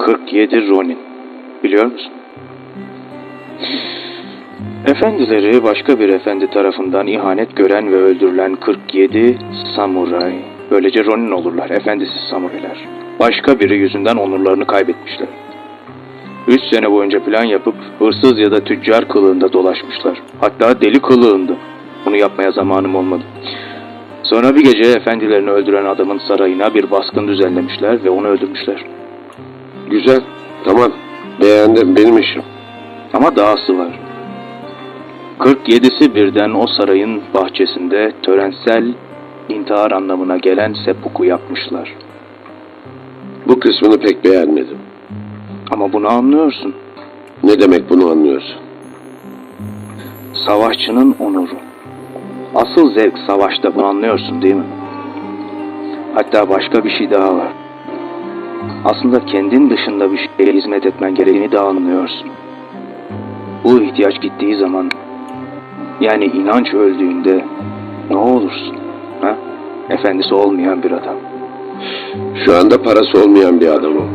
47 Ronin. Biliyor musun? Efendileri başka bir efendi tarafından ihanet gören ve öldürülen 47 samuray. Böylece Ronin olurlar, efendisiz samuraylar. Başka biri yüzünden onurlarını kaybetmişler. Üç sene boyunca plan yapıp hırsız ya da tüccar kılığında dolaşmışlar. Hatta deli kılığında. Bunu yapmaya zamanım olmadı. Sonra bir gece efendilerini öldüren adamın sarayına bir baskın düzenlemişler ve onu öldürmüşler. Güzel. Tamam. Beğendim. Benim işim. Ama dahası var. 47'si birden o sarayın bahçesinde törensel intihar anlamına gelen seppuku yapmışlar. Bu kısmını pek beğenmedim. Ama bunu anlıyorsun. Ne demek bunu anlıyorsun? Savaşçının onuru. Asıl zevk savaşta bunu anlıyorsun değil mi? Hatta başka bir şey daha var. Aslında kendin dışında bir şeye hizmet etmen gerektiğini de anlıyorsun. Bu ihtiyaç gittiği zaman, yani inanç öldüğünde ne olursun? Ha? Efendisi olmayan bir adam. Şu anda parası olmayan bir adamım.